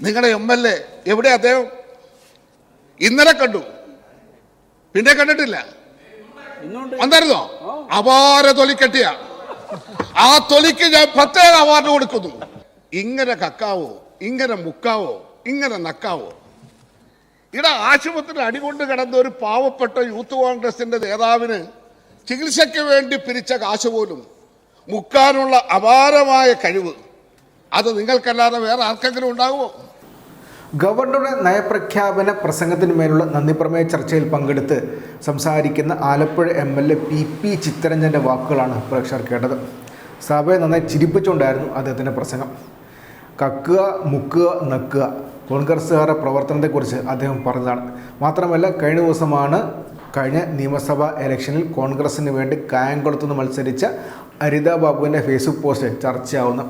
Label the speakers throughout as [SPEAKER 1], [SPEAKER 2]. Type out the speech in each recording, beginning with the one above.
[SPEAKER 1] നിങ്ങളുടെ M L A എവിടെ അദ്ദേഹം? ഇന്നലെ കണ്ടു. പിന്നെ കണ്ടിട്ടില്ല.
[SPEAKER 2] എന്തായിരുന്നോ
[SPEAKER 1] വന്നായിരുന്നോ അപാര തൊലിക്കെട്ടിയ. ആ തൊലിക്ക് ഞാൻ പ്രത്യേക അവാർഡ് കൊടുക്കുന്നു. ഇങ്ങനെ കക്കാവോ? ഇങ്ങനെ മുക്കാവോ? ഇങ്ങനെ നക്കാവോ? ഇവിടെ ആശുപത്രി അടികൊണ്ട് കിടന്ന ഒരു പാവപ്പെട്ട യൂത്ത് കോൺഗ്രസിന്റെ നേതാവിന് ചികിത്സയ്ക്ക് വേണ്ടി പിരിച്ച കാശ് പോലും മുക്കാനുള്ള അപാരമായ കഴിവ്. അത് നിങ്ങൾക്കല്ലാതെ വേറെ ആർക്കെങ്കിലും ഉണ്ടാകുമോ
[SPEAKER 3] ഗവർണറുടെ നയപ്രഖ്യാപന പ്രസംഗത്തിന് മേലുള്ള നന്ദിപ്രമേയ ചർച്ചയിൽ പങ്കെടുത്ത് സംസാരിക്കുന്ന Alappuzha M L A P P ചിത്തരഞ്ജന്റെ വാക്കുകളാണ് പ്രേക്ഷകർ കേട്ടത്. സഭയെ നന്നായി ചിരിപ്പിച്ചുകൊണ്ടായിരുന്നു അദ്ദേഹത്തിന്റെ പ്രസംഗം. കക്കുക മുക്കുക നക്കുക. കോൺഗ്രസ്സുകാരുടെ പ്രവർത്തനത്തെക്കുറിച്ച് അദ്ദേഹം പറഞ്ഞതാണ്. മാത്രമല്ല കഴിഞ്ഞ ദിവസമാണ് കഴിഞ്ഞ നിയമസഭാ ഇലക്ഷനിൽ കോൺഗ്രസിന് വേണ്ടി കായംകുളത്തുനിന്ന് മത്സരിച്ച അരിത ബാബുവിന്റെ ഫേസ്ബുക്ക് പോസ്റ്റ് ചർച്ചയാവുന്നത്.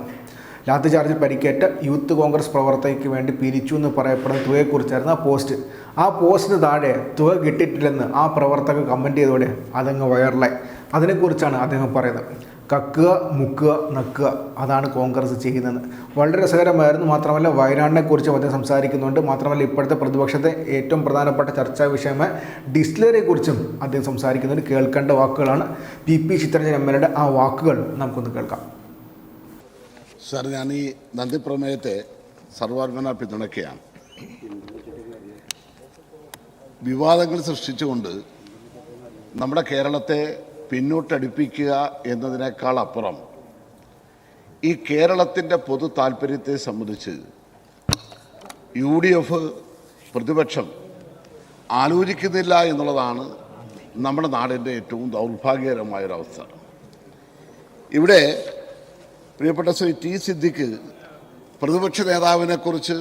[SPEAKER 3] ലാത്തി ചാർജിൽ പരിക്കേറ്റ യൂത്ത് കോൺഗ്രസ് പ്രവർത്തകയ്ക്ക് വേണ്ടി പിരിച്ചു എന്ന് പറയപ്പെടുന്ന തുകയെക്കുറിച്ചായിരുന്നു ആ പോസ്റ്റ്. ആ പോസ്റ്റിന് താഴെ തുക കിട്ടിയിട്ടില്ലെന്ന് ആ പ്രവർത്തകർ കമന്റ് ചെയ്തോടെ അതങ്ങ് വൈറലായി. അതിനെക്കുറിച്ചാണ് അദ്ദേഹം പറയുന്നത്. കക്കുക മുക്കുക നക്കുക അതാണ് കോൺഗ്രസ് ചെയ്യുന്നത് വളരെ രസകരമായിരുന്നു. മാത്രമല്ല വയനാടിനെക്കുറിച്ചും അദ്ദേഹം സംസാരിക്കുന്നുണ്ട്. മാത്രമല്ല ഇപ്പോഴത്തെ പ്രതിപക്ഷത്തെ ഏറ്റവും പ്രധാനപ്പെട്ട ചർച്ചാ വിഷയമായ ഡിസ്ലറിയെക്കുറിച്ചും അദ്ദേഹം സംസാരിക്കുന്നുണ്ട്. കേൾക്കേണ്ട വാക്കുകളാണ്. P. P. Chitharanjan M. L. ആ വാക്കുകൾ നമുക്കൊന്ന് കേൾക്കാം.
[SPEAKER 1] സാർ ഞാൻ ഈ നന്ദി പ്രമേയത്തെ സർവാത്മന പിന്തുണയ്ക്കുകയാണ് വിവാദങ്ങൾ സൃഷ്ടിച്ചുകൊണ്ട് നമ്മുടെ കേരളത്തെ പിന്നോട്ടടിപ്പിക്കുക എന്നതിനേക്കാൾ അപ്പുറം ഈ കേരളത്തിന്റെ പൊതു താല്പര്യത്തെ സംബന്ധിച്ച് യു ഡി എഫ് പ്രതിപക്ഷം ആലോചിക്കുന്നില്ല എന്നുള്ളതാണ് നമ്മുടെ നാടിന്റെ ഏറ്റവും ദൗർഭാഗ്യകരമായൊരവസ്ഥ. ഇവിടെ പ്രിയപ്പെട്ട ശ്രീ ടി സിദ്ദിഖ് പ്രതിപക്ഷ നേതാവിനെക്കുറിച്ച്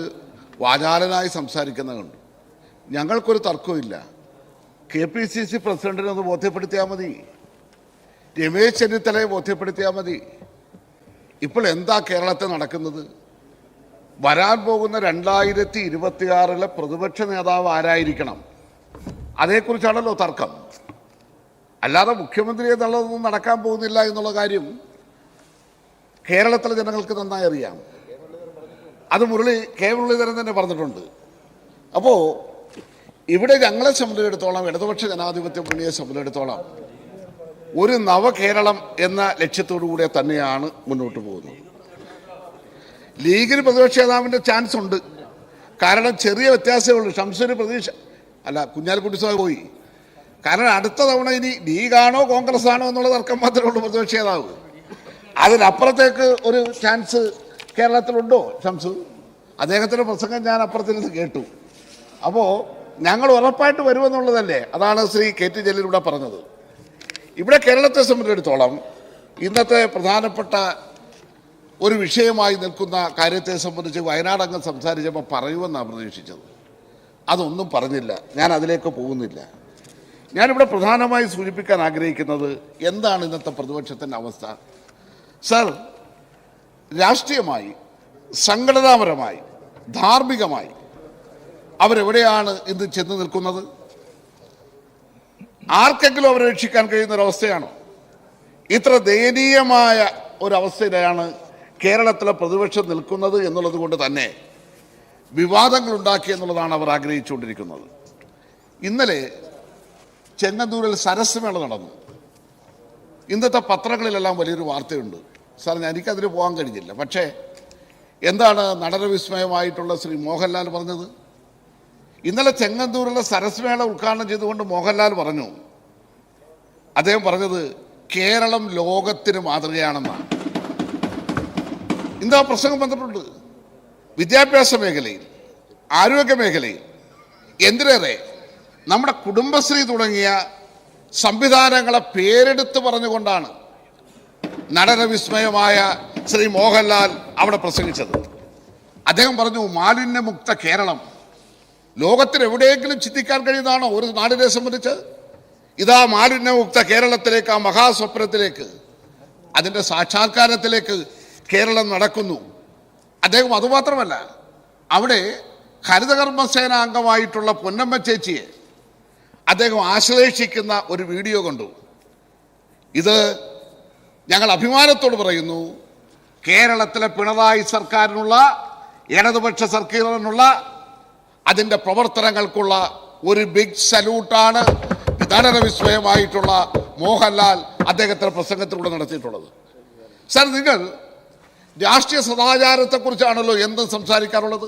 [SPEAKER 1] വാചാലനായി സംസാരിക്കുന്നതുണ്ട് ഞങ്ങൾക്കൊരു തർക്കമില്ല കെ പി സി സി പ്രസിഡന്റിനെ ഒന്ന് ബോധ്യപ്പെടുത്തിയാൽ മതി. രമേശ് ചെന്നിത്തലയെ ബോധ്യപ്പെടുത്തിയാൽ മതി. ഇപ്പോൾ എന്താ കേരളത്തിൽ നടക്കുന്നത്? വരാൻ പോകുന്ന രണ്ടായിരത്തി ഇരുപത്തിയാറിലെ പ്രതിപക്ഷ നേതാവ് ആരായിരിക്കണം? അതേക്കുറിച്ചാണല്ലോ തർക്കം. അല്ലാതെ മുഖ്യമന്ത്രി എന്നുള്ളതൊന്നും നടക്കാൻ പോകുന്നില്ല എന്നുള്ള കാര്യം കേരളത്തിലെ ജനങ്ങൾക്ക് നന്നായി അറിയാം. അത് മുരളി കെ മുരളീധരൻ തന്നെ പറഞ്ഞിട്ടുണ്ട്. അപ്പോൾ ഇവിടെ ഞങ്ങളെ സംബന്ധിച്ചിടത്തോളം ഇടതുപക്ഷ ജനാധിപത്യ മുന്നണിയെ സംബന്ധിച്ചിടത്തോളം ഒരു നവകേരളം എന്ന ലക്ഷ്യത്തോടു കൂടെ തന്നെയാണ് മുന്നോട്ട് പോകുന്നത്. ലീഗിന് പ്രതിപക്ഷ നേതാവിന്റെ ചാൻസ് ഉണ്ട്. കാരണം ചെറിയ വ്യത്യാസമേ ഉള്ളൂ. ഷംസൂര് പ്രതീക്ഷ അല്ല കുഞ്ഞാലിക്കുട്ടി സ്വാമി പോയി. കാരണം അടുത്ത തവണ ഇനി ലീഗാണോ കോൺഗ്രസ് ആണോ എന്നുള്ള തർക്കം മാത്രമേ ഉള്ളൂ പ്രതിപക്ഷ നേതാവ്. അതിനപ്പുറത്തേക്ക് ഒരു ചാൻസ് കേരളത്തിലുണ്ടോ ഷംസു? അദ്ദേഹത്തിന്റെ പ്രസംഗം ഞാൻ അപ്പുറത്തിരുന്ന് കേട്ടു. അപ്പോൾ ഞങ്ങൾ ഉറപ്പായിട്ട് വരുമെന്നുള്ളതല്ലേ? അതാണ് ശ്രീ കെ ടി ജലീലൂടെ പറഞ്ഞത്. ഇവിടെ കേരളത്തെ സംബന്ധിച്ചിടത്തോളം ഇന്നത്തെ പ്രധാനപ്പെട്ട ഒരു വിഷയമായി നിൽക്കുന്ന കാര്യത്തെ സംബന്ധിച്ച് വയനാട് അങ്ങ് സംസാരിച്ചപ്പോൾ പറയുമെന്നാണ് പ്രതീക്ഷിച്ചത്. അതൊന്നും പറഞ്ഞില്ല. ഞാൻ അതിലേക്ക് പോകുന്നില്ല. ഞാനിവിടെ പ്രധാനമായി സൂചിപ്പിക്കാൻ ആഗ്രഹിക്കുന്നത് എന്താണ് ഇന്നത്തെ പ്രതിപക്ഷത്തിന്റെ അവസ്ഥ? സർ രാഷ്ട്രീയമായി സംഘടനാപരമായി ധാർമ്മികമായി അവരെവിടെയാണ് ഇന്ന് ചെന്ന് നിൽക്കുന്നത്? ആർക്കെങ്കിലും അവരെ രക്ഷിക്കാൻ കഴിയുന്ന ഒരവസ്ഥയാണോ ഇത്ര ദയനീയമായ ഒരവസ്ഥയിലാണ് കേരളത്തിലെ പ്രതിപക്ഷം നിൽക്കുന്നത് എന്നുള്ളത് കൊണ്ട് തന്നെ വിവാദങ്ങൾ ഉണ്ടാക്കി എന്നുള്ളതാണ് അവർ ആഗ്രഹിച്ചുകൊണ്ടിരിക്കുന്നത്. ഇന്നലെ ചെങ്ങന്നൂരിൽ സരസ്മേള നടന്നു. ഇന്നത്തെ പത്രങ്ങളിലെല്ലാം വലിയൊരു വാർത്തയുണ്ട്. സാർ ഞാൻ എനിക്കതിന് പോകാൻ കഴിഞ്ഞില്ല. പക്ഷേ എന്താണ് നടനവിസ്മയമായിട്ടുള്ള ശ്രീ മോഹൻലാൽ പറഞ്ഞത്? ഇന്നലെ ചെങ്ങന്തൂരിലെ സരസ്മേള ഉദ്ഘാടനം ചെയ്തുകൊണ്ട് മോഹൻലാൽ പറഞ്ഞു. അദ്ദേഹം പറഞ്ഞത് കേരളം ലോകത്തിന് മാതൃകയാണെന്നാണ്. ഇന്ന് പ്രസംഗം വന്നിട്ടുണ്ട്. വിദ്യാഭ്യാസ മേഖലയിൽ ആരോഗ്യ മേഖലയിൽ എന്തിനേറെ നമ്മുടെ കുടുംബശ്രീ തുടങ്ങിയ സംവിധാനങ്ങളെ പേരെടുത്ത് പറഞ്ഞുകൊണ്ടാണ് നടനവിസ്മയമായ ശ്രീ മോഹൻലാൽ അവിടെ പ്രസംഗിച്ചത്. അദ്ദേഹം പറഞ്ഞു മാലിന്യമുക്ത കേരളം. ലോകത്തിൽ എവിടെയെങ്കിലും ചിന്തിക്കാൻ കഴിയുന്നതാണോ ഒരു നാടിനെ സംബന്ധിച്ച്? ഇതാ മാലിന്യമുക്ത കേരളത്തിലേക്ക് ആ മഹാസ്വപ്നത്തിലേക്ക് അതിന്റെ സാക്ഷാത്കാരത്തിലേക്ക് കേരളം നടക്കുന്നു. അദ്ദേഹം അതുമാത്രമല്ല അവിടെ ഹരിതകർമ്മസേന അംഗമായിട്ടുള്ള പൊന്നമ്മ ചേച്ചിയെ അദ്ദേഹം ആശ്ലേഷിക്കുന്ന ഒരു വീഡിയോ കണ്ടു. ഇത് ഞങ്ങൾ അഭിമാനത്തോട് പറയുന്നു. കേരളത്തിലെ പിണറായി സർക്കാരിനുള്ള ഇടതുപക്ഷ സർക്കാരിനുള്ള അതിന്റെ പ്രവർത്തനങ്ങൾക്കുള്ള ഒരു ബിഗ് സല്യൂട്ടാണ് വിധാനവിസ്മയമായിട്ടുള്ള മോഹൻലാൽ അദ്ദേഹത്തിന്റെ പ്രസംഗത്തിലൂടെ നടത്തിയിട്ടുള്ളത്. സർ നിങ്ങൾ രാഷ്ട്രീയ സദാചാരത്തെക്കുറിച്ചാണല്ലോ എന്തും സംസാരിക്കാറുള്ളത്?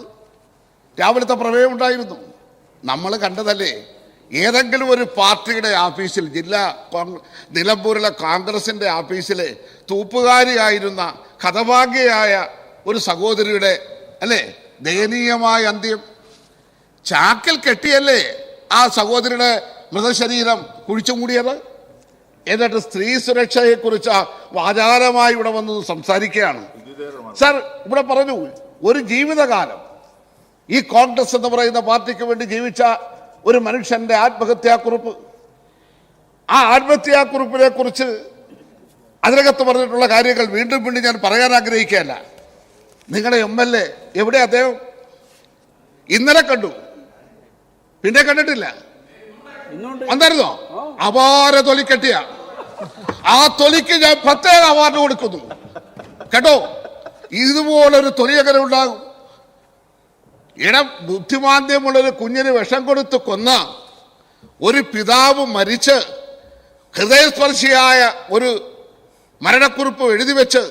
[SPEAKER 1] രാവിലത്തെ പ്രമേയം ഉണ്ടായിരുന്നു. നമ്മൾ കണ്ടതല്ലേ? ഏതെങ്കിലും ഒരു പാർട്ടിയുടെ ഓഫീസിൽ ജില്ലാ നിലമ്പൂരിലെ കോൺഗ്രസിന്റെ ഓഫീസിലെ തൂപ്പുകാരിയായിരുന്ന ഹതഭാഗ്യയായ ഒരു സഹോദരിയുടെ അല്ലേ? ദയനീയമായ അന്ത്യം. ചാക്കിൽ കെട്ടിയല്ലേ ആ സഹോദരിയുടെ മൃതശരീരം കുഴിച്ചു മൂടിയത്? എന്നിട്ട് സ്ത്രീ സുരക്ഷയെക്കുറിച്ച് വാചാലമായി ഇവിടെ വന്ന് സംസാരിക്കുകയാണ്. സാർ ഇവിടെ പറഞ്ഞു ഒരു ജീവിതകാലം. ഈ കോൺഗ്രസ് എന്ന് പറയുന്ന പാർട്ടിക്ക് വേണ്ടി ജീവിച്ച ഒരു മനുഷ്യന്റെ ആത്മഹത്യാക്കുറിപ്പ്. ആ ആത്മഹത്യാക്കുറിപ്പിനെ കുറിച്ച് അതിനകത്ത് പറഞ്ഞിട്ടുള്ള കാര്യങ്ങൾ വീണ്ടും വീണ്ടും ഞാൻ പറയാൻ ആഗ്രഹിക്കുകയല്ല. നിങ്ങളുടെ എം എൽ എ എവിടെ അദ്ദേഹം? ഇന്നലെ കണ്ടു. പിന്നെ കണ്ടിട്ടില്ല. വന്നായിരുന്നോ? അപാര തൊലിക്കെട്ടിയ. ആ തൊലിക്ക് ഞാൻ പ്രത്യേക അവാർഡ് കൊടുക്കുന്നു. കേട്ടോ? ഇതുപോലൊരു തൊലി എങ്ങനെ ഉണ്ടാകും? ഇടം ബുദ്ധിമാന്ദ്യമുള്ളൊരു കുഞ്ഞിന് വിഷം കൊടുത്ത് കൊന്ന ഒരു പിതാവ് മരിച്ച് ഹൃദയസ്പർശിയായ ഒരു മരണക്കുറിപ്പ് എഴുതി വെച്ച്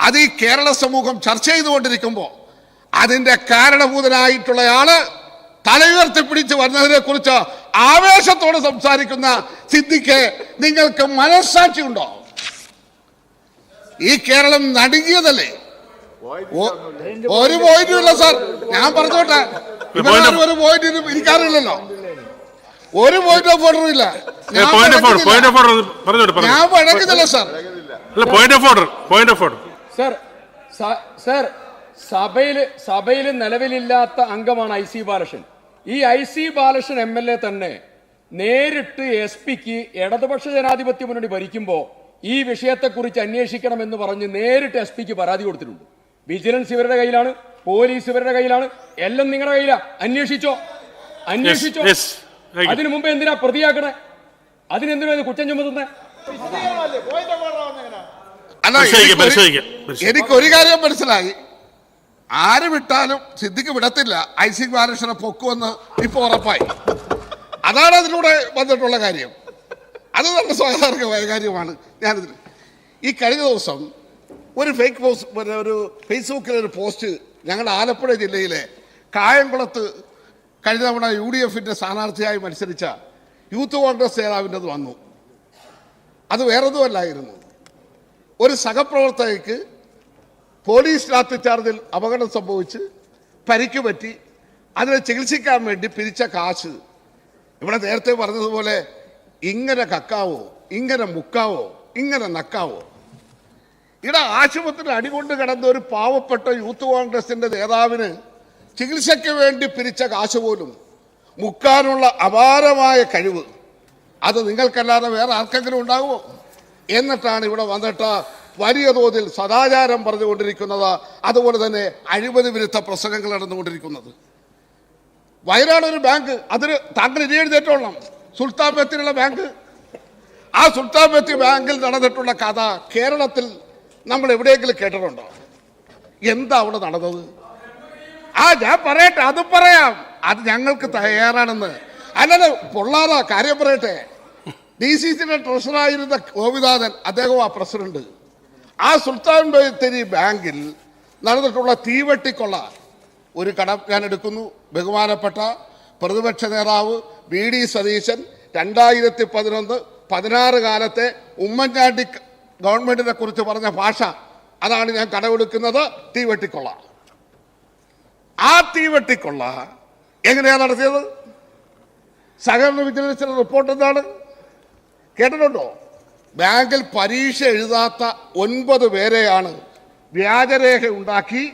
[SPEAKER 1] അത് ഈ കേരള സമൂഹം ചർച്ച ചെയ്തുകൊണ്ടിരിക്കുമ്പോൾ അതിന്റെ കാരണഭൂതനായിട്ടുള്ളയാൾ തലയുയർത്തിപ്പിടിച്ച് വരുന്നതിനെ കുറിച്ച് ആവേശത്തോടെ സംസാരിക്കുന്ന സിദ്ധിക്ക് നിങ്ങൾക്ക് മനസ്സാക്ഷി ഉണ്ടോ ഈ കേരളം നടുങ്ങിയതല്ലേ? ഒരു പോയിന്റും ഇല്ല സാർ ഞാൻ പറഞ്ഞോട്ടെ. ഒരു പോയിന്റിനും ഇരിക്കാറില്ലല്ലോ. ഒരു പോയിന്റ് ഓഫ് ഓർഡറും ഇല്ല. ഞാൻ
[SPEAKER 2] പോയിന്റ് പോയിന്റ്
[SPEAKER 1] വഴക്കുന്നില്ല.
[SPEAKER 2] ഓർഡർ
[SPEAKER 1] സാർ
[SPEAKER 2] അല്ല point of order point of order
[SPEAKER 4] sir സ- സർ സഭയിൽ സഭയിൽ നിലവിലില്ലാത്ത അംഗമാണ് ഐ സി ബാലകൃഷ്ണൻ. ഈ I C Balakrishnan M L A തന്നെ നേരിട്ട് എസ് പിക്ക് ഇടതുപക്ഷ ജനാധിപത്യ മുന്നണി ഭരിക്കുമ്പോൾ ഈ വിഷയത്തെക്കുറിച്ച് അന്വേഷിക്കണമെന്ന് പറഞ്ഞ് നേരിട്ട് എസ് പിക്ക് പരാതി കൊടുത്തിട്ടുണ്ട്. വിജിലൻസ് ഇവരുടെ കയ്യിലാണ് പോലീസ് ഇവരുടെ കയ്യിലാണ്. എല്ലാം നിങ്ങളുടെ കയ്യിലാ. അന്വേഷിച്ചോ? അന്വേഷിച്ചോ? അതിനു മുമ്പ് എന്തിനാ പ്രതിയാക്കണേ? അതിനെന്തിനാ ഇത് കുറ്റം
[SPEAKER 1] ചുമത്തുന്നത്
[SPEAKER 2] പരിശോധിക്കാം, പരിശോധിക്കാം.
[SPEAKER 1] കാര്യം മനസ്സിലായി. ആര് വിട്ടാലും സിദ്ദിഖ് വിടത്തില്ല. ഐസിക് സി ബാലകൃഷ്ണനെ പൊക്കുമെന്ന് ഇപ്പൊ ഉറപ്പായി. അതാണ് അതിലൂടെ വന്നിട്ടുള്ള കാര്യം. അത് നല്ല സ്വാഭാവികമായ കാര്യമാണ്. ഞാനിതിൽ ഈ കഴിഞ്ഞ ദിവസം ഒരു ഫേക്ക് പോസ്റ്റ് ഒരു ഫേസ്ബുക്കിൽ ഒരു പോസ്റ്റ് ഞങ്ങളുടെ ആലപ്പുഴ ജില്ലയിലെ കായംകുളത്ത് കഴിഞ്ഞ തവണ യു ഡി എഫിന്റെ സ്ഥാനാർത്ഥിയായി മത്സരിച്ച യൂത്ത് കോൺഗ്രസ് നേതാവിന്റെത് വന്നു. അത് വേറൊന്നുമല്ലായിരുന്നു. ഒരു സഹപ്രവർത്തകയ്ക്ക് പോലീസ് ലാത്തിച്ചാർജിൽ അപകടം സംഭവിച്ച് പരിക്ക് പറ്റി അതിനെ ചികിത്സിക്കാൻ വേണ്ടി പിരിച്ച കാശ്. ഇവിടെ നേരത്തെ പറഞ്ഞതുപോലെ ഇങ്ങനെ കക്കാവോ ഇങ്ങനെ മുക്കാവോ ഇങ്ങനെ നക്കാവോ ഇവിടെ ആശുപത്രി അടികൊണ്ട് കിടന്ന ഒരു പാവപ്പെട്ട യൂത്ത് കോൺഗ്രസിന്റെ നേതാവിന് ചികിത്സയ്ക്ക് വേണ്ടി പിരിച്ച കാശ് പോലും മുക്കാനുള്ള അപാരമായ കഴിവ്. അത് നിങ്ങൾക്കല്ലാതെ വേറെ ആർക്കെങ്കിലും ഉണ്ടാകുമോ എന്നിട്ടാണ് ഇവിടെ വന്നിട്ട് വലിയ തോതിൽ സദാചാരം പറഞ്ഞുകൊണ്ടിരിക്കുന്നത്. അതുപോലെ തന്നെ അഴിമതി വിരുദ്ധ പ്രസംഗങ്ങൾ നടന്നുകൊണ്ടിരിക്കുന്നത്. വയനാട് ഒരു ബാങ്ക് അതിന് താങ്കൾ ഇനി എഴുതേറ്റോളണം സുൽത്താൻ ബത്തിനുള്ള ബാങ്ക്. ആ സുൽത്താൻ ബത്തി ബാങ്കിൽ നടന്നിട്ടുള്ള കഥ കേരളത്തിൽ നമ്മൾ എവിടെയെങ്കിലും കേട്ടിട്ടുണ്ടോ? എന്താ അവിടെ നടന്നത്? ആ ഞാൻ പറയട്ടെ അത് പറയാം. അത് ഞങ്ങൾക്ക് തയ്യാറാണെന്ന്. അല്ലല്ല പൊള്ളാറോ കാര്യം പറയട്ടെ. ഡി സി സിയുടെ ട്രഷറായിരുന്ന ഗോപിനാഥൻ അദ്ദേഹവും ആ പ്രസിഡന്റ്. ആ സുൽത്താൻ ബത്തേരി ബാങ്കിൽ നടന്നിട്ടുള്ള തീവെട്ടിക്കൊള്ള ഒരു കടം ഞാൻ എടുക്കുന്നു. ബഹുമാനപ്പെട്ട പ്രതിപക്ഷ നേതാവ് വി ഡി സതീശൻ രണ്ടായിരത്തി പതിനൊന്ന് പതിനാറ് കാലത്തെ ഉമ്മൻചാണ്ടി ഗവൺമെന്റിനെ കുറിച്ച് പറഞ്ഞ ഭാഷ അതാണ് ഞാൻ കടമെടുക്കുന്നത് തീവെട്ടിക്കൊള്ള ആ തീവെട്ടിക്കൊള്ള എങ്ങനെയാണ് നടത്തിയത്? സഹകരണ വിജിലൻസിന്റെ റിപ്പോർട്ട് എന്താണ്? കേട്ടിട്ടുണ്ടോ? ബാങ്കിൽ പരീക്ഷ എഴുതാത്ത ഒൻപത് പേരെയാണ് വ്യാജരേഖ ഉണ്ടാക്കി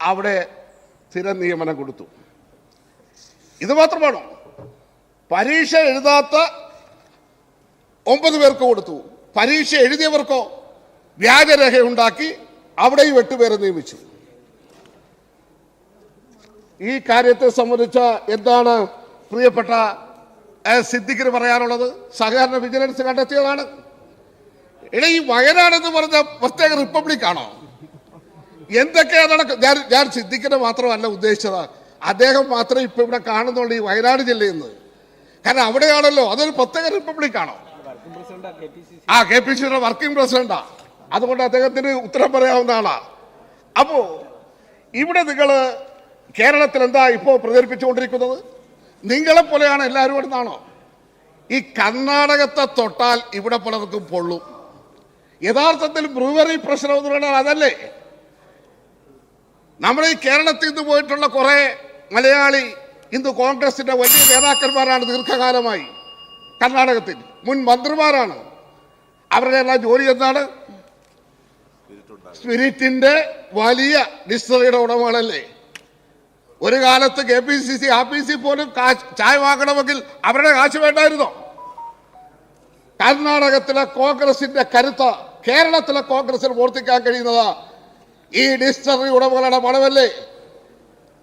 [SPEAKER 1] അവിടെ സ്ഥിര നിയമനം കൊടുത്തു. ഇത് മാത്രമാണോ? പരീക്ഷ എഴുതാത്ത ഒമ്പത് പേർക്ക് കൊടുത്തു. പരീക്ഷ എഴുതിയവർക്കോ വ്യാജരേഖ ഉണ്ടാക്കി അവിടെയും എട്ടുപേരെ നിയമിച്ചു. ഈ കാര്യത്തെ സംബന്ധിച്ച എന്താണ് പ്രിയപ്പെട്ട സിദ്ദിഖിന് പറയാനുള്ളത്? സഹകരണ വിജിലൻസ് കണ്ടെത്തിയതാണ്. ഇടയിൽ ഈ വയനാടെന്ന് പറഞ്ഞ പ്രത്യേക റിപ്പബ്ലിക് ആണോ എന്തൊക്കെയാ നടക്കും? ഞാൻ ഞാൻ സിദ്ദിഖിനെ മാത്രമല്ല ഉദ്ദേശിച്ചത്. അദ്ദേഹം മാത്രമേ ഇപ്പൊ ഇവിടെ കാണുന്നുള്ളൂ ഈ വയനാട് ജില്ലയിൽ നിന്ന്. കാരണം അവിടെയാണല്ലോ അതൊരു പ്രത്യേക റിപ്പബ്ലിക് ആണോ ആ കെ പി സിയുടെ വർക്കിംഗ് പ്രസിഡന്റാ. അതുകൊണ്ട് അദ്ദേഹത്തിന് ഉത്തരം പറയാവുന്ന ആളാ. അപ്പോ ഇവിടെ നിങ്ങൾ കേരളത്തിൽ എന്താ ഇപ്പോ പ്രചരിപ്പിച്ചുകൊണ്ടിരിക്കുന്നത്? നിങ്ങളെ പോലെയാണ് എല്ലാവരും ഇവിടുന്നാണോ ഈ കർണാടകത്തെ തൊട്ടാൽ ഇവിടെ പലർക്കും പൊള്ളും. യഥാർത്ഥത്തിൽ ബ്രൂവറി പ്രശ്നം എന്ന് പറയുന്നത് അതല്ലേ? നമ്മുടെ ഈ കേരളത്തിൽ നിന്ന് പോയിട്ടുള്ള കുറെ മലയാളി ഇന്ന് കോൺഗ്രസിന്റെ വലിയ നേതാക്കന്മാരാണ് ദീർഘകാലമായി കർണാടകത്തിൽ. മുൻ മന്ത്രിമാരാണ്. അവരുടെ എല്ലാം ജോലി എന്താണ് സ്പിരിറ്റിന്റെ വലിയ ഡിസ്റ്ററിയുടെ ഉടമകളല്ലേ. ഒരു കാലത്ത് കെ പി സി സി ആഫീസിൽ പോലും കാശ് ചായ വാങ്ങണമെങ്കിൽ അവരുടെ കാശ് വേണ്ടായിരുന്നോ. കർണാടകത്തിലെ കോൺഗ്രസിന്റെ കരുത്ത് കേരളത്തിലെ കോൺഗ്രസിൽ പ്രവർത്തിക്കാൻ കഴിയുന്നത് ഈ ഡിസ്റ്ററി ഉടമകളുടെ പണമല്ലേ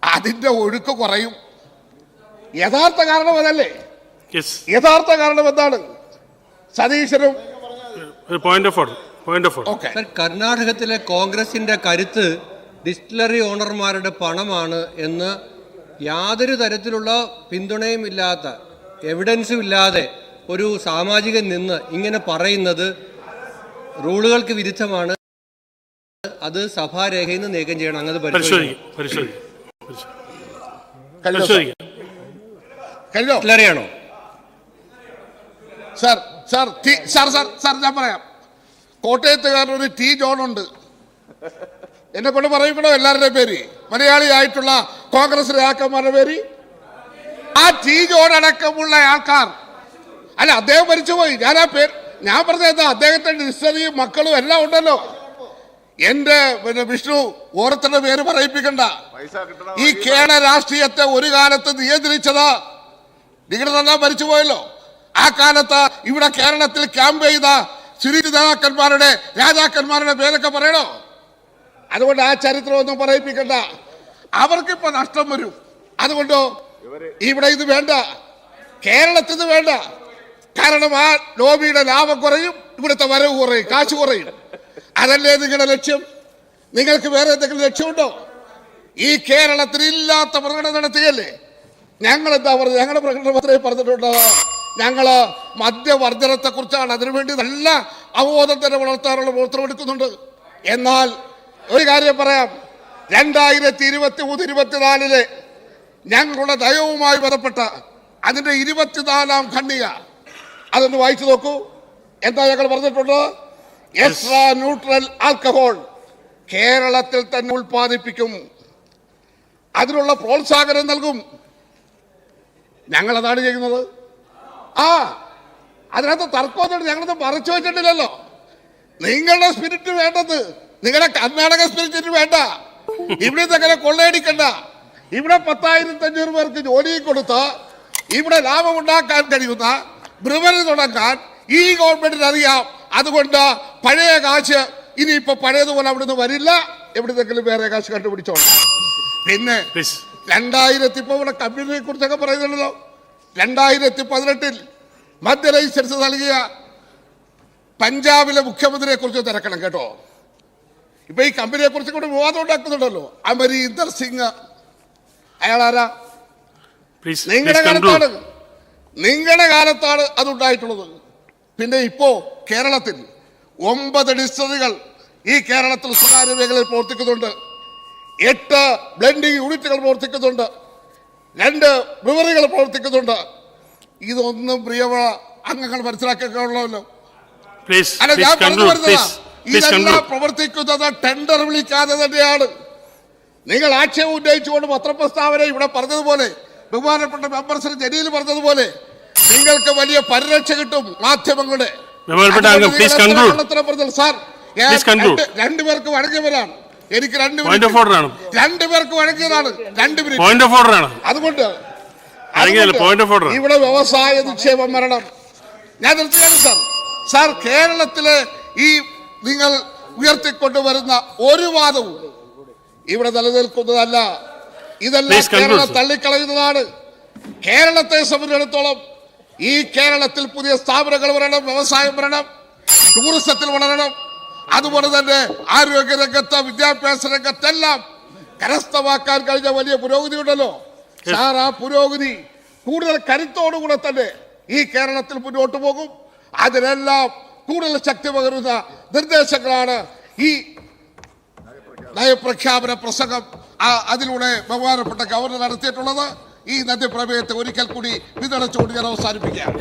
[SPEAKER 1] അതിന്റെ ഒഴുക്ക് കുറയും. യഥാർത്ഥ കാരണം അതല്ലേ. യഥാർത്ഥ കാരണം എന്താണ്? സതീശനും
[SPEAKER 2] ഒരു point of order point of order
[SPEAKER 1] okay
[SPEAKER 5] sir കർണാടകത്തിലെ കോൺഗ്രസിന്റെ കരുത്ത് ഡിസ്റ്റിലറി ഓണർമാരുടെ പണമാണ് എന്ന് യാതൊരു തരത്തിലുള്ള പിന്തുണയും ഇല്ലാത്ത എവിഡൻസും ഇല്ലാതെ ഒരു സാമാജികൻ നിന്ന് ഇങ്ങനെ പറയുന്നത് റൂളുകൾക്ക് വിരുദ്ധമാണ്. അത് സഭാരേഖയിൽ നിന്ന് നീക്കം ചെയ്യണം. അങ്ങനെ
[SPEAKER 2] പരിശോധിക്കും
[SPEAKER 5] ഡിസ്റ്റിലറിയാണോ?
[SPEAKER 1] സാർ സാർ ടി- സാർ സാർ സാർ ഞാൻ പറയാം. കോട്ടയത്തുകാരൻ ഒരു ടി ജോൺ ഉണ്ട്. എന്നെ കൊണ്ട് പറയിക്കണോ എല്ലാവരുടെ പേര്. മലയാളിയായിട്ടുള്ള കോൺഗ്രസ് നേതാക്കന്മാരുടെ പേര്. ആ ടി ജോൺ അടക്കമുള്ള ആൾക്കാർ. അല്ല അദ്ദേഹം മരിച്ചുപോയി. ഞാൻ ആ പേര് ഞാൻ പറഞ്ഞത് അദ്ദേഹത്തിന്റെ ഹിസ്റ്ററിയും മക്കളും എല്ലാം ഉണ്ടല്ലോ. എന്റെ പിന്നെ വിഷ്ണു ഓരോരുത്തരുടെ പേര് പറയിപ്പിക്കണ്ട. ഈ കേരള രാഷ്ട്രീയത്തെ ഒരു കാലത്ത് നിയന്ത്രിച്ചത്. തന്നെ മരിച്ചുപോയല്ലോ. ആ കാലത്ത് ഇവിടെ കേരളത്തിൽ ക്യാമ്പ് ചെയ്ത സുരീതി നേതാക്കന്മാരുടെ രാജാക്കന്മാരുടെ പേരൊക്കെ പറയണോ? അതുകൊണ്ട് ആ ചരിത്രമൊന്നും പറയിപ്പിക്കണ്ട. അവർക്കിപ്പോ നഷ്ടം വരും. അതുകൊണ്ടോ? ഇവിടെ ഇത് വേണ്ട. കേരളത്തിൽ ഇത് വേണ്ട. കാരണം ആ ലോബിയുടെ ലാഭം കുറയും ഇവിടുത്തെ വരവ് കുറയും കാശ് കുറയും. അതല്ലേ നിങ്ങളുടെ ലക്ഷ്യം? നിങ്ങൾക്ക് വേറെ എന്തെങ്കിലും ലക്ഷ്യമുണ്ടോ? ഈ കേരളത്തിൽ ഇല്ലാത്ത പ്രകടനം നടത്തിയല്ലേ? ഞങ്ങൾ എന്താ പറഞ്ഞത്? ഞങ്ങളുടെ പ്രകടന പത്രത്തിൽ പറഞ്ഞിട്ടുണ്ട്? ഞങ്ങൾ മദ്യവർജനത്തെക്കുറിച്ചാണ്. അതിനുവേണ്ടി നല്ല അവബോധം തന്നെ വളർത്താനുള്ള പ്രവർത്തനം എടുക്കുന്നുണ്ട് എന്നാൽ ഒരു കാര്യം പറയാം. രണ്ടായിരത്തി ഇരുപത്തി മൂന്ന് ഇരുപത്തിനാലിലെ ഞങ്ങളുടെ ദൈവവുമായി ബന്ധപ്പെട്ട അതിന്റെ ഇരുപത്തിനാലാം ഖണ്ഡിക. അതൊന്ന് വായിച്ചു നോക്കൂ. എന്താ ഞങ്ങൾ പറഞ്ഞിട്ടുണ്ട്? എക്സ്ട്രാ ന്യൂട്രൽ ആൽക്കഹോൾ കേരളത്തിൽ തന്നെ ഉൽപ്പാദിപ്പിക്കും. അതിനുള്ള പ്രോത്സാഹനം നൽകും. ഞങ്ങൾ അതാണ് ചെയ്യുന്നത്. ആ അതിനകത്ത് തർക്കമൊന്നും ഞങ്ങളത് മറച്ചു വെച്ചിട്ടില്ലല്ലോ. നിങ്ങളുടെ സ്പിരിറ്റ് വേണ്ടത്. നിങ്ങളുടെ കർണാടക സ്പിരിറ്റ് വേണ്ട. ഇവിടെ അങ്ങനെ കൊള്ളയടിക്കണ്ട. ഇവിടെ പത്തായിരത്തി അഞ്ഞൂറ് പേർക്ക് ജോലി കൊടുത്ത് ഇവിടെ ലാഭം ഉണ്ടാക്കാൻ കഴിയുന്ന ബ്രിവറി തുടങ്ങാൻ ഈ ഗവൺമെന്റിന് അറിയാം. അതുകൊണ്ട് പഴയ കാശ് ഇനി ഇപ്പൊ പഴയതുപോലെ അവിടുന്ന് വരില്ല. എവിടുന്നെങ്കിലും വേറെ കാശ് കണ്ടുപിടിച്ചോളാം. പിന്നെ രണ്ടായിരത്തി ഇപ്പൊ ഇവിടെ കമ്പ്യൂട്ടറിനെ കുറിച്ചൊക്കെ പറയുന്നുണ്ടല്ലോ. രണ്ടായിരത്തി പതിനെട്ടിൽ മദ്യ ലൈസൻസ് നൽകിയ പഞ്ചാബിലെ മുഖ്യമന്ത്രിയെ കുറിച്ച് തിരക്കണം കേട്ടോ. ഇപ്പൊ ഈ കമ്പനിയെ കുറിച്ച് കൂടെ വിവാദം ഉണ്ടാക്കുന്നുണ്ടല്ലോ. അമരീന്ദർ സിംഗ്. അയാളാരാ
[SPEAKER 2] ആരാ?
[SPEAKER 1] നിങ്ങളുടെ കാലത്താണ്. നിങ്ങളുടെ കാലത്താണ് അതുണ്ടായിട്ടുള്ളത്. പിന്നെ ഇപ്പോ കേരളത്തിൽ ഒമ്പത് ഡിസ്റ്ററികൾ ഈ കേരളത്തിൽ സ്വകാര്യ മേഖലയിൽ പ്രവർത്തിക്കുന്നുണ്ട്. എട്ട് ബ്ലെൻഡിംഗ് യൂണിറ്റുകൾ പ്രവർത്തിക്കുന്നുണ്ട്. രണ്ട് ബ്രിവറികൾ പ്രവർത്തിക്കുന്നുണ്ട്. ഇതൊന്നും പ്രിയമുള്ള അംഗങ്ങൾ മനസ്സിലാക്കിയിട്ടുള്ളല്ലോ
[SPEAKER 2] പ്ലീസ്
[SPEAKER 1] അല്ല ഞാൻ പറഞ്ഞു വരുന്നതാ ഇതെല്ലാം പ്രവർത്തിക്കുന്നത് ടെൻഡർ വിളിക്കാതെ തന്നെയാണ്. നിങ്ങൾ ആക്ഷേപം ഉന്നയിച്ചുകൊണ്ട് പത്രപ്രസ്താവന ഇവിടെ പറഞ്ഞതുപോലെ ബഹുമാനപ്പെട്ട മെമ്പർസിന് ജലീൽ പറഞ്ഞതുപോലെ നിങ്ങൾക്ക് വലിയ പരിരക്ഷ കിട്ടും മാധ്യമങ്ങളുടെ. സാർ രണ്ടുപേർക്ക് വഴങ്ങിയവരാണ് എനിക്ക് രണ്ട് രണ്ടുപേർക്ക് വഴങ്ങിയതാണ്. രണ്ട് മിനിറ്റ്
[SPEAKER 2] പോയിന്റ് ഓഫ് ഓർഡർ ആണ്.
[SPEAKER 1] അതുകൊണ്ട് ഇവിടെ വ്യവസായ നിക്ഷേപം വരണം ഞാൻ നിർത്തിയാണ് സാർ. സാർ കേരളത്തിലെ ഈ നിങ്ങൾ ഉയർത്തിക്കൊണ്ടുവരുന്ന ഒരു വാദവും ഇവിടെ നിലനിൽക്കുന്നതല്ല. ഇതെല്ലാം കേരളം. തള്ളിക്കളയുന്നതാണ്. കേരളത്തെ സംബന്ധിച്ചിടത്തോളം ഈ കേരളത്തിൽ പുതിയ സ്ഥാപനങ്ങൾ വരണം വ്യവസായം വരണം ടൂറിസത്തിൽ വളരണം. അതുപോലെ തന്നെ ആരോഗ്യ രംഗത്ത് വിദ്യാഭ്യാസ രംഗത്തെല്ലാം കരസ്ഥമാക്കാൻ കഴിഞ്ഞ വലിയ പുരോഗതി ഉണ്ടല്ലോ. സാർ ആ പുരോഗതി. കൂടുതൽ കരുത്തോടുകൂടെ തന്നെ ഈ കേരളത്തിൽ മുന്നോട്ട് പോകും. അതിനെല്ലാം കൂടുതൽ ശക്തി പകരുന്ന നിർദ്ദേശങ്ങളാണ് ഈ നയപ്രഖ്യാപന പ്രസംഗം. അതിലൂടെ ബഹുമാനപ്പെട്ട ഗവർണർ നടത്തിയിട്ടുള്ളത്. ഈ നദ്യപ്രമേയത്തെ ഒരിക്കൽ കൂടി പിന്തുണച്ചുകൊണ്ട് ഞാൻ അവസാനിപ്പിക്കാം